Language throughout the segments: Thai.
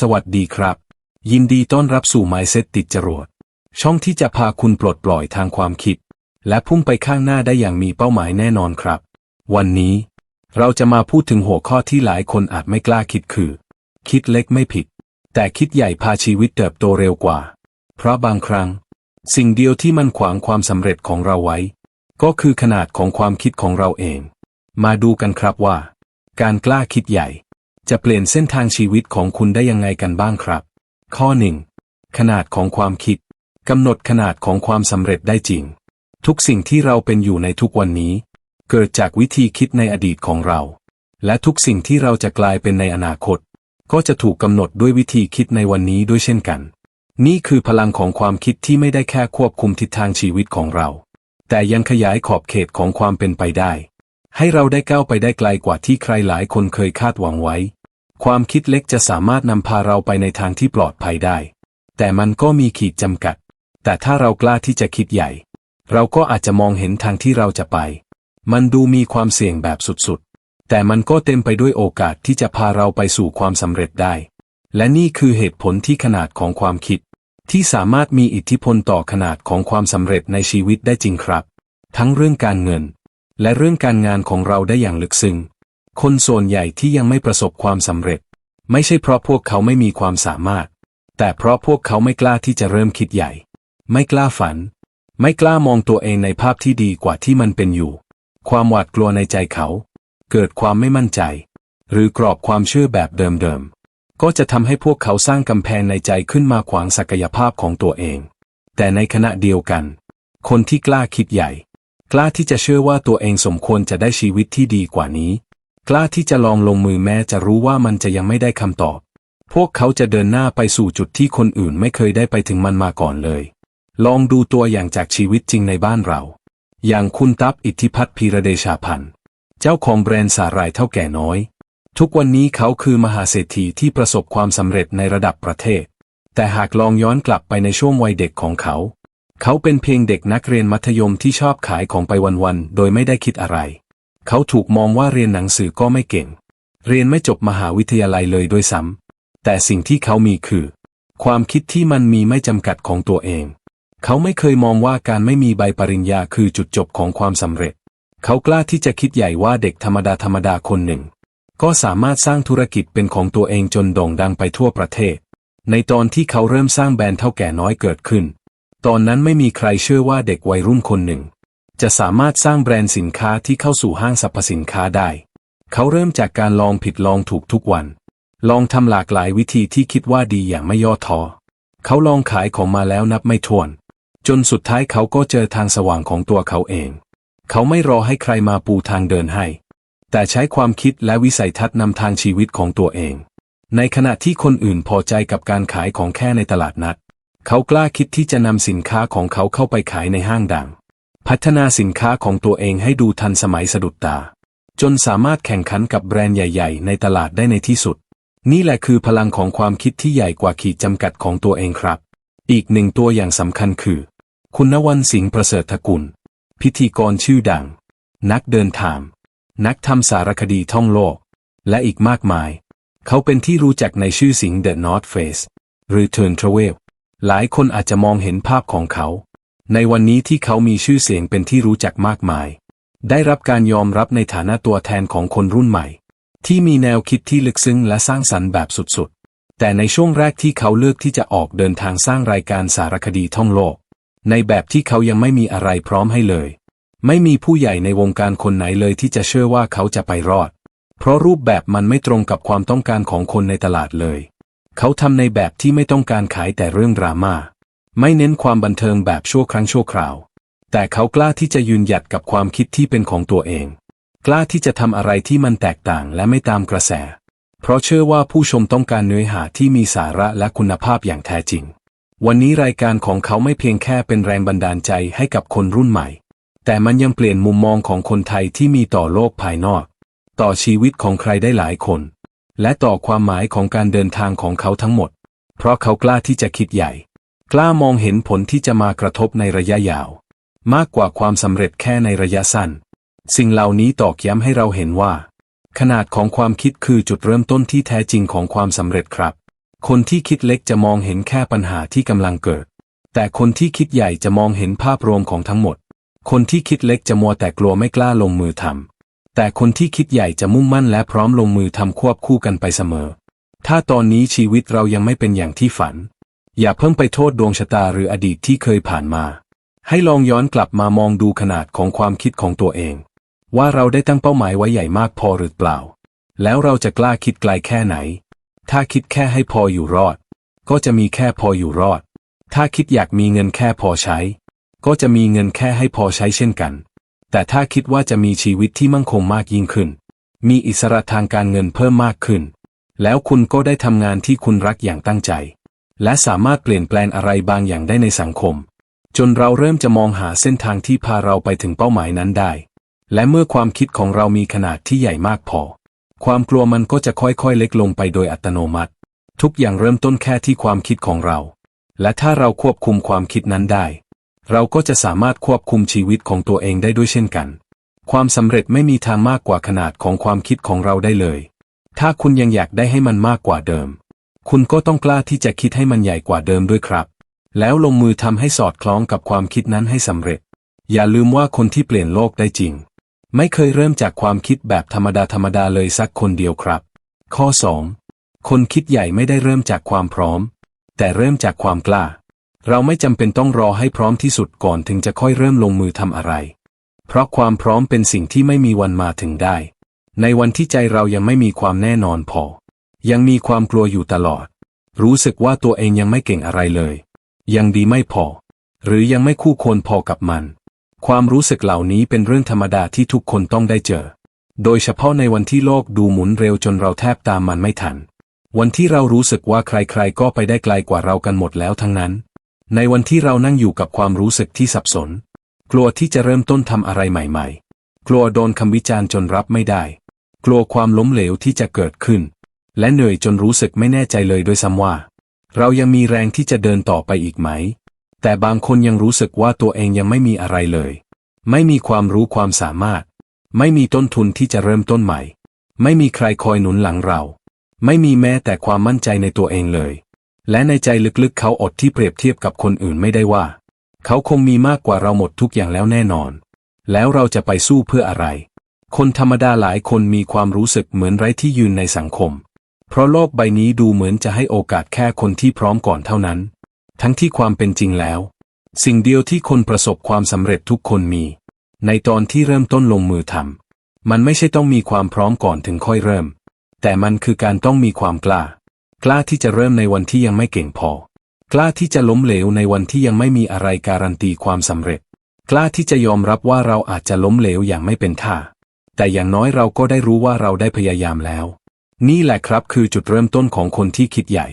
สวัสดีครับ ยินดีต้อนรับสู่ Mindset ติดจรวด ช่องที่จะพาคุณปลดปล่อยทางความคิด และพุ่งไปข้างหน้าได้อย่างมีเป้าหมายแน่นอนครับ วันนี้ เราจะมาพูดถึงหัวข้อที่หลายคนอาจไม่กล้าคิดคือ คิดเล็กไม่ผิด แต่คิดใหญ่พาชีวิตเติบโตเร็วกว่า เพราะบางครั้ง สิ่งเดียวที่มันขวางความสำเร็จของเราไว้ ก็คือขนาดของความคิดของเราเอง มาดูกันครับว่า การกล้าคิดใหญ่ จะเปลี่ยนเส้นทางชีวิตของคุณได้ยังไงกันบ้างครับ ข้อหนึ่งขนาดของความคิดกำหนดขนาดของความสำเร็จได้จริง ทุกสิ่งที่เราเป็นอยู่ในทุกวันนี้ เกิดจากวิธีคิดในอดีตของเรา และทุกสิ่งที่เราจะกลายเป็นในอนาคต ก็จะถูกกำหนดด้วยวิธีคิดในวันนี้ด้วยเช่นกัน นี่คือพลังของความคิดที่ไม่ได้แค่ควบคุมทิศทางชีวิตของเรา แต่ยังขยายขอบเขตของความเป็นไปได้ ให้เราได้ก้าวไปได้ไกลกว่าที่ใครหลายคนเคยคาดหวังไว้ ความคิดเล็กจะสามารถนำพาเราไปในทางที่ปลอดภัยได้ แต่มันก็มีขีดจำกัด แต่ถ้าเรากล้าที่จะคิดใหญ่ เราก็อาจจะมองเห็นทางที่เราจะไป มันดูมีความเสี่ยงแบบสุดๆ แต่มันก็เต็มไปด้วยโอกาสที่จะพาเราไปสู่ความสำเร็จได้ และนี่คือเหตุผลที่ขนาดของความคิด ที่สามารถมีอิทธิพลต่อขนาดของความสำเร็จในชีวิตได้จริงครับ ทั้งเรื่องการเงิน และเรื่องการงานของเราได้อย่างลึกซึ้ง คนส่วนใหญ่ที่ยังไม่ประสบความสำเร็จ ไม่ใช่เพราะพวกเขาไม่มีความสามารถ แต่เพราะพวกเขาไม่กล้าที่จะเริ่มคิดใหญ่ ไม่กล้าฝัน ไม่กล้ามองตัวเองในภาพที่ดีกว่าที่มันเป็นอยู่ ความหวาดกลัวในใจเขา เกิดความไม่มั่นใจ หรือกรอบความเชื่อแบบเดิมๆก็จะทำให้พวกเขาสร้างกำแพงในใจขึ้นมาขวางศักยภาพของตัวเอง แต่ในขณะเดียวกัน คนที่กล้าคิดใหญ่ กล้าที่จะเชื่อว่าตัวเองสมควรจะได้ชีวิตที่ดีกว่านี้ กล้าที่จะลองลงมือแม้จะรู้ว่ามันจะยังไม่ได้คำตอบ พวกเขาจะเดินหน้าไปสู่จุดที่คนอื่นไม่เคยได้ไปถึงมันมาก่อนเลย ลองดูตัวอย่างจากชีวิตจริงในบ้านเรา อย่างคุณตับอิทธิพัฒน์พีระเดชาพันธ์ เจ้าของแบรนด์สาหร่ายเท่าแก่น้อย ทุกวันนี้เขาคือมหาเศรษฐีที่ประสบความสำเร็จในระดับประเทศ แต่หากลองย้อนกลับไปในช่วงวัยเด็กของเขา เขาเป็นเพียงเด็กนักเรียนมัธยมที่ชอบขายของไปวันๆโดยไม่ได้คิดอะไร เขาถูกมองว่าเรียนหนังสือก็ไม่เก่ง เรียนไม่จบมหาวิทยาลัยเลยด้วยซ้ำ แต่สิ่งที่เขามีคือ ความคิดที่มันมีไม่จำกัดของตัวเอง เขาไม่เคยมองว่าการไม่มีใบปริญญาคือจุดจบของความสำเร็จ เขากล้าที่จะคิดใหญ่ว่าเด็กธรรมดาธรรมดาคนหนึ่ง ก็สามารถสร้างธุรกิจเป็นของตัวเองจนโด่งดังไปทั่วประเทศ ในตอนที่เขาเริ่มสร้างแบรนด์เท่าแก่น้อยเกิดขึ้น ตอนนั้นไม่มีใครเชื่อว่าเด็กวัยรุ่นคนหนึ่ง จะสามารถสร้างแบรนด์สินค้าที่เข้าสู่ห้างสรรพสินค้าได้ เขาเริ่มจากการลองผิดลองถูกทุกวัน ลองทำหลากหลายวิธีที่คิดว่าดีอย่างไม่ย่อท้อ เขาลองขายของมาแล้วนับไม่ถ้วน จนสุดท้ายเขาก็เจอทางสว่างของตัวเขาเอง เขาไม่รอให้ใครมาปูทางเดินให้ แต่ใช้ความคิดและวิสัยทัศน์นำทางชีวิตของตัวเอง ในขณะที่คนอื่นพอใจกับการขายของแค่ในตลาดนัด เขากล้าคิดที่จะนำสินค้าของเขาเข้าไปขายในห้างดัง พัฒนาสินค้าของตัวเองให้ดูทันสมัยสะดุดตา จนสามารถแข่งขันกับแบรนด์ใหญ่ ๆ ในตลาดได้ในที่สุด นี่แหละคือพลังของความคิดที่ใหญ่กว่าขีดจำกัดของตัวเองครับ อีกหนึ่งตัวอย่างสำคัญคือ คุณนวันสิงห์ประเสริฐกุล พิธีกรชื่อดัง นักเดินทาง นักทำสารคดีท่องโลก และอีกมากมาย เขาเป็นที่รู้จักในชื่อสิงห์ The North Face หรือ Turn Travel หลายคนอาจจะมองเห็นภาพของเขา ในวันนี้ที่เขามีชื่อเสียงเป็นที่รู้จักมากมาย ได้รับการยอมรับในฐานะตัวแทนของคนรุ่นใหม่ ที่มีแนวคิดที่ลึกซึ้งและสร้างสรรค์แบบสุดๆ แต่ในช่วงแรกที่เขาเลือกที่จะออกเดินทางสร้างรายการสารคดีท่องโลก ในแบบที่เขายังไม่มีอะไรพร้อมให้เลย ไม่มีผู้ใหญ่ในวงการคนไหนเลยที่จะเชื่อว่าเขาจะไปรอด เพราะรูปแบบมันไม่ตรงกับความต้องการของคนในตลาดเลย เขาทำในแบบที่ไม่ต้องการขายแต่เรื่องดราม่า ไม่เน้นความบันเทิงแบบชั่วครั้งชั่วคราว แต่เขากล้าที่จะยืนหยัดกับความคิดที่เป็นของตัวเอง กล้าที่จะทำอะไรที่มันแตกต่างและไม่ตามกระแส เพราะเชื่อว่าผู้ชมต้องการเนื้อหาที่มีสาระและคุณภาพอย่างแท้จริง วันนี้รายการของเขาไม่เพียงแค่เป็นแรงบันดาลใจให้กับคนรุ่นใหม่ แต่มันยังเปลี่ยนมุมมองของคนไทยที่มีต่อโลกภายนอก ต่อชีวิตของใครได้หลายคน และต่อความหมายของการเดินทางของเขาทั้งหมด เพราะเขากล้าที่จะคิดใหญ่ กล้ามองเห็นผลที่จะมากระทบในระยะยาว มากกว่าความสำเร็จแค่ในระยะสั้น สิ่งเหล่านี้ตอกย้ำให้เราเห็นว่า ขนาดของความคิดคือจุดเริ่มต้นที่แท้จริงของความสำเร็จครับ คนที่คิดเล็กจะมองเห็นแค่ปัญหาที่กำลังเกิด แต่คนที่คิดใหญ่จะมองเห็นภาพรวมของทั้งหมด คนที่คิดเล็กจะมัวแต่กลัวไม่กล้าลงมือทำแต่คนที่คิดใหญ่จะมุ่งมั่นและพร้อมลงมือทำควบคู่กันไปเสมอ ถ้าตอนนี้ชีวิตเรายังไม่เป็นอย่างที่ฝัน อย่าเพิ่งไปโทษดวงชะตาหรืออดีตที่เคยผ่านมา ให้ลองย้อนกลับมามองดูขนาดของความคิดของตัวเอง ว่าเราได้ตั้งเป้าหมายไว้ใหญ่มากพอหรือเปล่า แล้วเราจะกล้าคิดไกลแค่ไหน ถ้าคิดแค่ให้พออยู่รอด ก็จะมีแค่พออยู่รอด ถ้าคิดอยากมีเงินแค่พอใช้ ก็จะมีเงินแค่ให้พอใช้เช่นกัน แต่ถ้าคิดว่าจะมีชีวิตที่มั่งคงมากยิ่งขึ้น มีอิสระทางการเงินเพิ่มมากขึ้น แล้วคุณก็ได้ทำงานที่คุณรักอย่างตั้งใจ และสามารถเปลี่ยนแปลงอะไรบางอย่างได้ในสังคม จนเราเริ่มจะมองหาเส้นทางที่พาเราไปถึงเป้าหมายนั้นได้ และเมื่อความคิดของเรามีขนาดที่ใหญ่มากพอ ความกลัวมันก็จะค่อยๆ เล็กลงไปโดยอัตโนมัติ ทุกอย่างเริ่มต้นแค่ที่ความคิดของเรา และถ้าเราควบคุมความคิดนั้นได้ เราก็จะสามารถควบคุมชีวิตของตัวเองได้ด้วยเช่นกัน ความสำเร็จไม่มีทางมากกว่าขนาดของความคิดของเราได้เลย ถ้าคุณยังอยากได้ให้มันมากกว่าเดิม คุณก็ต้องกล้าที่จะคิดให้มันใหญ่กว่าเดิมด้วยครับ แล้วลงมือทำให้สอดคล้องกับความคิดนั้นให้สำเร็จ อย่าลืมว่าคนที่เปลี่ยนโลกได้จริง ไม่เคยเริ่มจากความคิดแบบธรรมดาธรรมดาเลยสักคนเดียวครับ ข้อ 2. คนคิดใหญ่ไม่ได้เริ่มจากความพร้อม แต่เริ่มจากความกล้า เราไม่จำเป็นต้องรอให้พร้อมที่สุดก่อนถึงจะค่อยเริ่มลงมือทำอะไร เพราะความพร้อมเป็นสิ่งที่ไม่มีวันมาถึงได้ ในวันที่ใจเรายังไม่มีความแน่นอนพอ ยังมีความกลัวอยู่ตลอด รู้สึกว่าตัวเองยังไม่เก่งอะไรเลย ยังดีไม่พอ หรือยังไม่คู่ควรพอกับมัน ความรู้สึกเหล่านี้เป็นเรื่องธรรมดาที่ทุกคนต้องได้เจอ โดยเฉพาะในวันที่โลกดูหมุนเร็วจนเราแทบตามมันไม่ทัน วันที่เรารู้สึกว่าใครๆ ก็ไปได้ไกลกว่าเรากันหมดแล้วทั้งนั้น ในวันที่เรานั่งอยู่กับความรู้สึกที่สับสน กลัวที่จะเริ่มต้นทำอะไรใหม่ ๆ กลัวโดนคำวิจารณ์จนรับไม่ได้ กลัวความล้มเหลวที่จะเกิดขึ้น และเหนื่อยจนรู้สึกไม่แน่ใจเลยด้วยซ้ำว่า เรายังมีแรงที่จะเดินต่อไปอีกไหม แต่บางคนยังรู้สึกว่าตัวเองยังไม่มีอะไรเลย ไม่มีความรู้ความสามารถ ไม่มีต้นทุนที่จะเริ่มต้นใหม่ ไม่มีใครคอยหนุนหลังเรา ไม่มีแม้แต่ความมั่นใจในตัวเองเลย และในใจลึกๆเขาอดที่เปรียบเทียบกับคนอื่นไม่ได้ว่า เขาคงมีมากกว่าเราหมดทุกอย่างแล้วแน่นอน แล้วเราจะไปสู้เพื่ออะไร คนธรรมดาหลายคนมีความรู้สึกเหมือนไร้ที่ยืนในสังคม เพราะโลกใบนี้ดูเหมือนจะให้โอกาสแค่คนที่พร้อมก่อนเท่านั้น ทั้งที่ความเป็นจริงแล้ว สิ่งเดียวที่คนประสบความสำเร็จทุกคนมี ในตอนที่เริ่มต้นลงมือทำมันไม่ใช่ต้องมีความพร้อมก่อนถึงค่อยเริ่ม แต่มันคือการต้องมีความกล้า กล้าที่จะเริ่มในวันที่ยังไม่เก่งพอ กล้าที่จะล้มเหลวในวันที่ยังไม่มีอะไรการันตีความสำเร็จ กล้าที่จะยอมรับว่าเราอาจจะล้มเหลวอย่างไม่เป็นท่าแต่อย่างน้อยเราก็ได้รู้ว่าเราได้พยายามแล้ว นี่แหละครับคือจุดเริ่มต้นของคนที่คิดใหญ่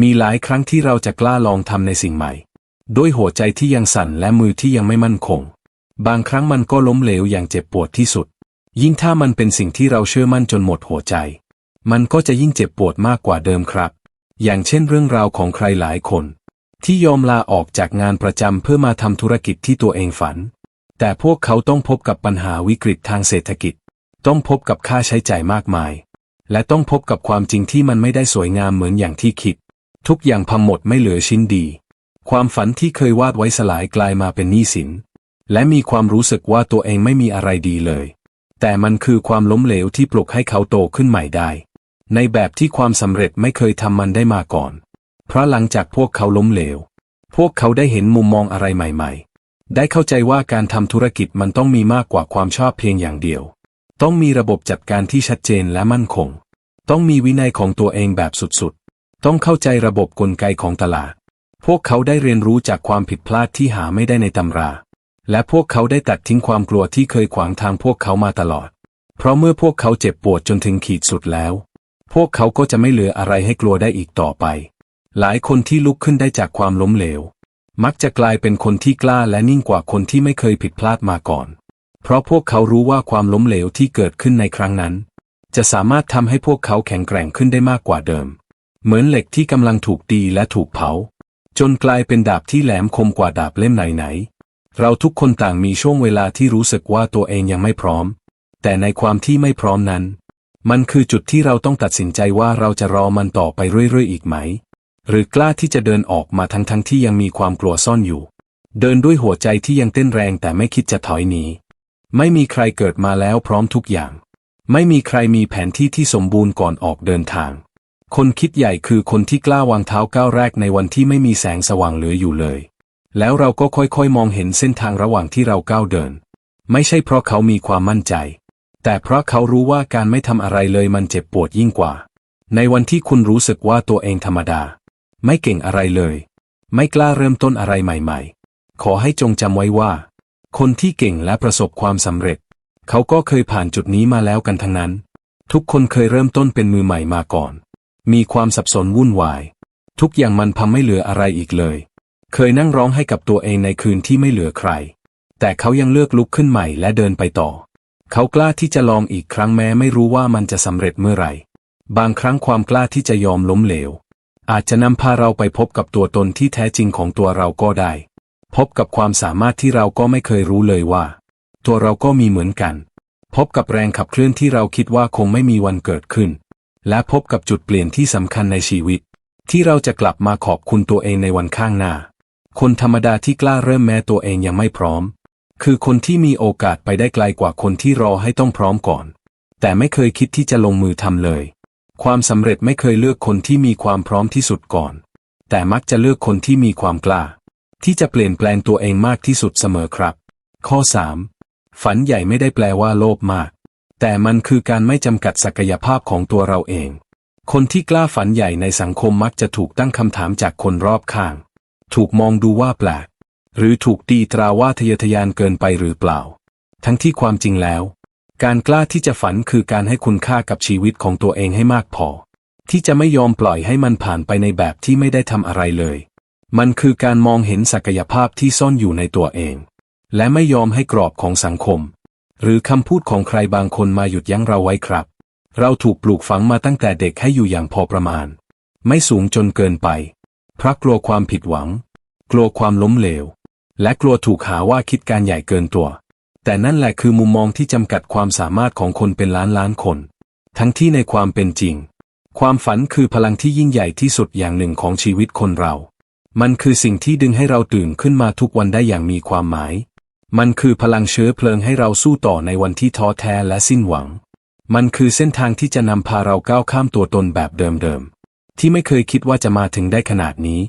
มีหลายครั้งที่เราจะกล้าลองทำในสิ่งใหม่ ด้วยหัวใจที่ยังสั่นและมือที่ยังไม่มั่นคง บางครั้งมันก็ล้มเหลวอย่างเจ็บปวดที่สุด ยิ่งถ้ามันเป็นสิ่งที่เราเชื่อมั่นจนหมดหัวใจ มันก็จะยิ่งเจ็บปวดมากกว่าเดิมครับ อย่างเช่นเรื่องราวของใครหลายคน ที่ยอมลาออกจากงานประจำเพื่อมาทำธุรกิจที่ตัวเองฝัน แต่พวกเขาต้องพบกับปัญหาวิกฤตทางเศรษฐกิจ ต้องพบกับค่าใช้จ่ายมากมาย และต้องพบกับความจริงที่มันไม่ได้สวยงามเหมือนอย่างที่คิด ทุกอย่างพังหมดไม่เหลือชิ้นดี ความฝันที่เคยวาดไว้สลายกลายมาเป็นหนี้สิน และมีความรู้สึกว่าตัวเองไม่มีอะไรดีเลย แต่มันคือความล้มเหลวที่ปลุกให้เขาโตขึ้นใหม่ได้ ในแบบที่ความสำเร็จไม่เคยทำมันได้มาก่อน เพราะหลังจากพวกเขาล้มเหลว พวกเขาได้เห็นมุมมองอะไรใหม่ ๆ ได้เข้าใจว่าการทำธุรกิจมันต้องมีมากกว่าความชอบเพียงอย่างเดียว ต้องมีระบบจัดการที่ชัดเจนและมั่นคง ต้องมีวินัยของตัวเองแบบสุดๆ ต้องเข้าใจระบบกลไกของตลาด พวกเขาได้เรียนรู้จากความผิดพลาดที่หาไม่ได้ในตำรา และพวกเขาได้ตัดทิ้งความกลัวที่เคยขวางทางพวกเขามาตลอด เพราะเมื่อพวกเขาเจ็บปวดจนถึงขีดสุดแล้ว พวกเขาก็จะไม่เหลืออะไรให้กลัวได้อีกต่อไป หลายคนที่ลุกขึ้นได้จากความล้มเหลว มักจะกลายเป็นคนที่กล้าและนิ่งกว่าคนที่ไม่เคยผิดพลาดมาก่อน เพราะพวกเขารู้ว่าความล้มเหลวที่เกิดขึ้นในครั้งนั้น จะสามารถทำให้พวกเขาแข็งแกร่งขึ้นได้มากกว่าเดิม เหมือนเหล็กที่กำลังถูกตีและถูกเผา จนกลายเป็นดาบที่แหลมคมกว่าดาบเล่มไหนๆ เราทุกคนต่างมีช่วงเวลาที่รู้สึกว่าตัวเองยังไม่พร้อม แต่ในความที่ไม่พร้อมนั้น มันคือจุดที่เราต้องตัดสินใจว่าเราจะรอมันต่อไปเรื่อยๆอีกไหม หรือกล้าที่จะเดินออกมาทั้งทั้งๆที่ยังมีความกลัวซ่อนอยู่ เดินด้วยหัวใจที่ยังเต้นแรงแต่ไม่คิดจะถอยหนี ไม่มีใครเกิดมาแล้วพร้อมทุกอย่าง ไม่มีใครมีแผนที่ที่สมบูรณ์ก่อนออกเดินทาง คนคิดใหญ่คือคนที่กล้าวางเท้าก้าวแรกในวันที่ไม่มีแสงสว่างเหลืออยู่เลย แล้วเราก็ค่อยๆ มองเห็นเส้นทางระหว่างที่เราก้าวเดิน ไม่ใช่เพราะเขามีความมั่นใจ แต่เพราะเขารู้ว่าการไม่ทำอะไรเลยมันเจ็บปวดยิ่งกว่า ในวันที่คุณรู้สึกว่าตัวเองธรรมดา ไม่เก่งอะไรเลย ไม่กล้าเริ่มต้นอะไรใหม่ ๆ ขอให้จงจำไว้ว่า คนที่เก่งและประสบความสำเร็จ เขาก็เคยผ่านจุดนี้มาแล้วกันทั้งนั้น ทุกคนเคยเริ่มต้นเป็นมือใหม่มาก่อน มีความสับสนวุ่นวาย ทุกอย่างมันทำไม่เหลืออะไรอีกเลย เคยนั่งร้องให้กับตัวเองในคืนที่ไม่เหลือใคร แต่เขายังเลือกลุกขึ้นใหม่และเดินไปต่อ เขากล้าที่จะลองอีกครั้งแม้ไม่รู้ว่ามันจะสำเร็จเมื่อไหร่ บางครั้งความกล้าที่จะยอมล้มเหลว อาจจะนำพาเราไปพบกับตัวตนที่แท้จริงของตัวเราก็ได้ พบกับความสามารถที่เราก็ไม่เคยรู้เลยว่า ตัวเราก็มีเหมือนกัน พบกับแรงขับเคลื่อนที่เราคิดว่าคงไม่มีวันเกิดขึ้น และพบกับจุดเปลี่ยนที่สำคัญในชีวิต ที่เราจะกลับมาขอบคุณตัวเองในวันข้างหน้า คนธรรมดาที่กล้าเริ่มแม้ตัวเองยังไม่พร้อม คือคนที่มีโอกาสไปได้ไกลกว่าคนที่รอให้ต้องพร้อมก่อน แต่ไม่เคยคิดที่จะลงมือทำเลย ความสำเร็จไม่เคยเลือกคนที่มีความพร้อมที่สุดก่อน แต่มักจะเลือกคนที่มีความกล้า ที่จะเปลี่ยนแปลงตัวเองมากที่สุดเสมอครับ ข้อ 3. ฝันใหญ่ไม่ได้แปลว่าโลภมาก แต่มันคือการไม่จำกัดศักยภาพของตัวเราเอง คนที่กล้าฝันใหญ่ในสังคมมักจะถูกตั้งคำถามจากคนรอบข้าง ถูกมองดูว่าแปลก หรือถูกตีตราว่าทะเยอทะยานเกินไปหรือเปล่า ทั้งที่ความจริงแล้ว การกล้าที่จะฝันคือการให้คุณค่ากับชีวิตของตัวเองให้มากพอ ที่จะไม่ยอมปล่อยให้มันผ่านไปในแบบที่ไม่ได้ทำอะไรเลย มันคือการมองเห็นศักยภาพที่ซ่อนอยู่ในตัวเอง และไม่ยอมให้กรอบของสังคม หรือคำพูดของใครบางคนมาหยุดยั้งเราไว้ครับ เราถูกปลูกฝังมาตั้งแต่เด็กให้อยู่อย่างพอประมาณ ไม่สูงจนเกินไป เพราะกลัวความผิดหวัง กลัวความล้มเหลว และกลัวถูกหาว่าคิดการใหญ่เกินตัว แต่นั่นแหละคือมุมมองที่จำกัดความสามารถของคนเป็นล้านล้านคน ทั้งที่ในความเป็นจริง ความฝันคือพลังที่ยิ่งใหญ่ที่สุดอย่างหนึ่งของชีวิตคนเรา มันคือสิ่งที่ดึงให้เราตื่นขึ้นมาทุกวันได้อย่างมีความหมาย มันคือพลังเชื้อเพลิงให้เราสู้ต่อในวันที่ท้อแท้และสิ้นหวัง มันคือเส้นทางที่จะนำพาเราก้าวข้ามตัวตนแบบเดิมๆ ที่ไม่เคยคิดว่าจะมาถึงได้ขนาดนี้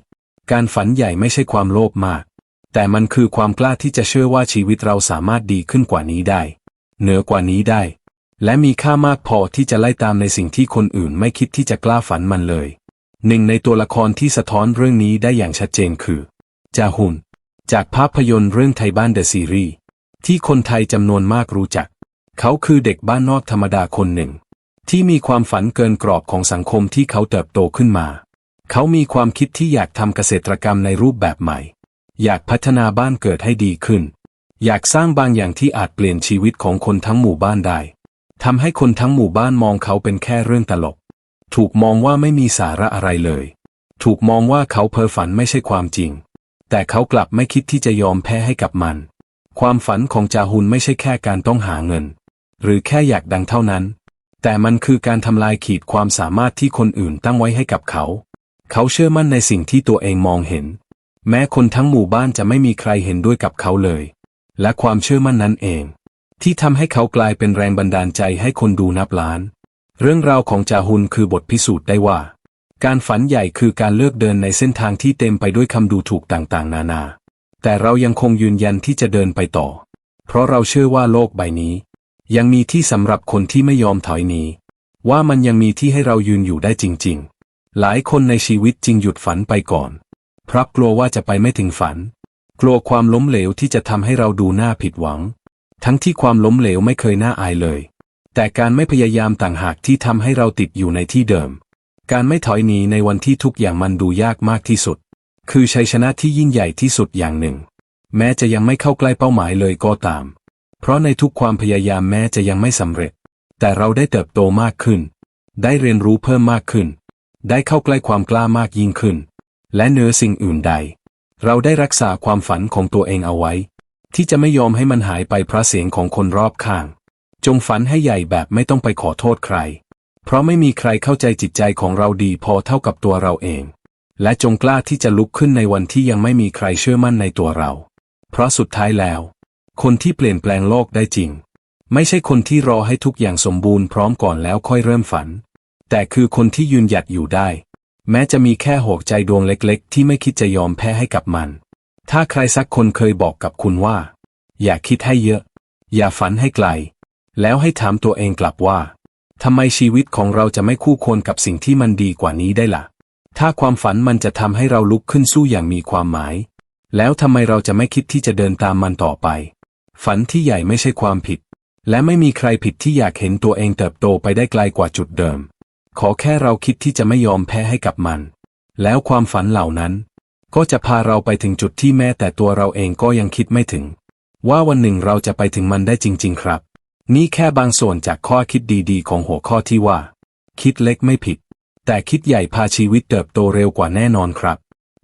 การฝันใหญ่ไม่ใช่ความโลภมาก แต่มันคือความกล้าที่จะเชื่อว่าชีวิตเราสามารถดีขึ้นกว่านี้ได้ เหนือกว่านี้ได้ และมีค่ามากพอที่จะไล่ตามในสิ่งที่คนอื่นไม่คิดที่จะกล้าฝันมันเลย หนึ่งในตัวละครที่สะท้อนเรื่องนี้ได้อย่างชัดเจนคือจาฮุน จากภาพยนตร์เรื่องไทยบ้านเดอะซีรีส์ที่คนไทยจำนวนมากรู้จัก เขาคือเด็กบ้านนอกธรรมดาคนหนึ่ง ที่มีความฝันเกินกรอบของสังคมที่เขาเติบโตขึ้นมา เขามีความคิดที่อยากทำเกษตรกรรมในรูปแบบใหม่ อยากพัฒนาบ้านเกิดให้ดีขึ้น อยากสร้างบางอย่างที่อาจเปลี่ยนชีวิตของคนทั้งหมู่บ้านได้ทำให้คนทั้งหมู่บ้านมองเขาเป็นแค่เรื่องตลก ถูกมองว่าไม่มีสาระอะไรเลย ถูกมองว่าเขาเพ้อฝันไม่ใช่ความจริง แต่เขากลับไม่คิดที่จะยอมแพ้ให้กับมัน ความฝันของจาฮุนไม่ใช่แค่การต้องหาเงิน หรือแค่อยากดังเท่านั้น แต่มันคือการทำลายขีดความสามารถที่คนอื่นตั้งไว้ให้กับเขา เขาเชื่อมั่นในสิ่งที่ตัวเองมองเห็น แม้คนทั้งหมู่บ้านจะไม่มีใครเห็นด้วยกับเขาเลย และความเชื่อมั่นนั้นเอง ที่ทำให้เขากลายเป็นแรงบันดาลใจให้คนดูนับล้าน เรื่องราวของจาฮุนคือบทพิสูจน์ได้ว่า การฝันใหญ่คือการเลือกเดินในเส้นทางที่เต็มไปด้วยคำดูถูกต่างๆ นานา แต่เรายังคงยืนยันที่จะเดินไปต่อ เพราะเราเชื่อว่าโลกใบนี้ ยังมีที่สำหรับคนที่ไม่ยอมถอยหนีว่ามันยังมีที่ให้เรายืนอยู่ได้จริง ๆ หลายคนในชีวิตจริงหยุดฝันไปก่อน เพราะกลัวว่าจะไปไม่ถึงฝัน กลัวความล้มเหลวที่จะทำให้เราดูหน้าผิดหวัง ทั้งที่ความล้มเหลวไม่เคยน่าอายเลย แต่การไม่พยายามต่างหากที่ทำให้เราติดอยู่ในที่เดิม การไม่ถอยหนีในวันที่ทุกอย่างมันดูยากมากที่สุด คือชัยชนะที่ยิ่งใหญ่ที่สุดอย่างหนึ่ง แม้จะยังไม่เข้าใกล้เป้าหมายเลยก็ตาม เพราะในทุกความพยายามแม้จะยังไม่สำเร็จ แต่เราได้เติบโตมากขึ้น ได้เรียนรู้เพิ่มมากขึ้น ได้เข้าใกล้ความกล้ามากยิ่งขึ้น และเหนือสิ่งอื่นใด เราได้รักษาความฝันของตัวเองเอาไว้ ที่จะไม่ยอมให้มันหายไปเพราะเสียงของคนรอบข้าง จงฝันให้ใหญ่แบบไม่ต้องไปขอโทษใคร เพราะไม่มีใครเข้าใจจิตใจของเราดีพอเท่ากับตัวเราเอง และจงกล้าที่จะลุกขึ้นในวันที่ยังไม่มีใครเชื่อมั่นในตัวเรา เพราะสุดท้ายแล้ว คนที่เปลี่ยนแปลงโลกได้จริง ไม่ใช่คนที่รอให้ทุกอย่างสมบูรณ์พร้อมก่อนแล้วค่อยเริ่มฝัน แต่คือคนที่ยืนหยัดอยู่ได้ แม้จะมีแค่หัวใจดวงเล็ก ๆ ที่ไม่คิดจะยอมแพ้ให้กับมัน ถ้าใครสักคนเคยบอกกับคุณว่า อย่าคิดให้เยอะ อย่าฝันให้ไกล แล้วให้ถามตัวเองกลับว่าทำไมชีวิตของเราจะไม่คู่ควรกับสิ่งที่มันดีกว่านี้ได้ล่ะ ถ้าความฝันมันจะทำให้เราลุกขึ้นสู้อย่างมีความหมาย แล้วทำไมเราจะไม่คิดที่จะเดินตามมันต่อไป ฝันที่ใหญ่ไม่ใช่ความผิด และไม่มีใครผิดที่อยากเห็นตัวเองเติบโตไปได้ไกลกว่าจุดเดิม ขอแค่เราคิดที่จะไม่ยอมแพ้ให้กับมัน แล้วความฝันเหล่านั้น ก็จะพาเราไปถึงจุดที่แม้แต่ตัวเราเองก็ยังคิดไม่ถึง ว่าวันหนึ่งเราจะไปถึงมันได้จริง ๆ ครับ นี่แค่บางส่วนจากข้อคิดดีๆ ของหัวข้อที่ว่า คิดเล็กไม่ผิด แต่คิดใหญ่พาชีวิตเติบโตเร็วกว่าแน่นอนครับ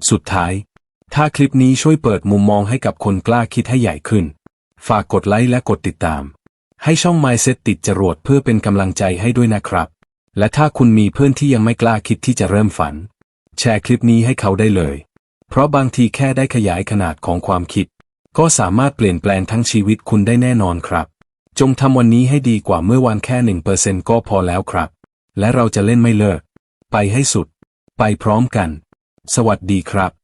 สุดท้าย ถ้าคลิปนี้ช่วยเปิดมุมมองให้กับคนกล้าคิดให้ใหญ่ขึ้น ฝากกดไลค์และกดติดตาม ให้ช่อง Mindset ติดจรวดเพื่อเป็นกำลังใจให้ด้วยนะครับ และถ้าคุณมีเพื่อนที่ยังไม่กล้าคิดที่จะเริ่มฝัน แชร์คลิปนี้ให้เขาได้เลย เพราะบางทีแค่ได้ขยายขนาดของความคิด ก็สามารถเปลี่ยนแปลงทั้งชีวิตคุณได้แน่นอนครับ จงทำวันนี้ให้ดีกว่าเมื่อวานแค่หนึ่งเปอร์เซ็นก็พอแล้วครับ และเราจะเล่นไม่เลิก ไปให้สุด ไปพร้อมกัน สวัสดีครับ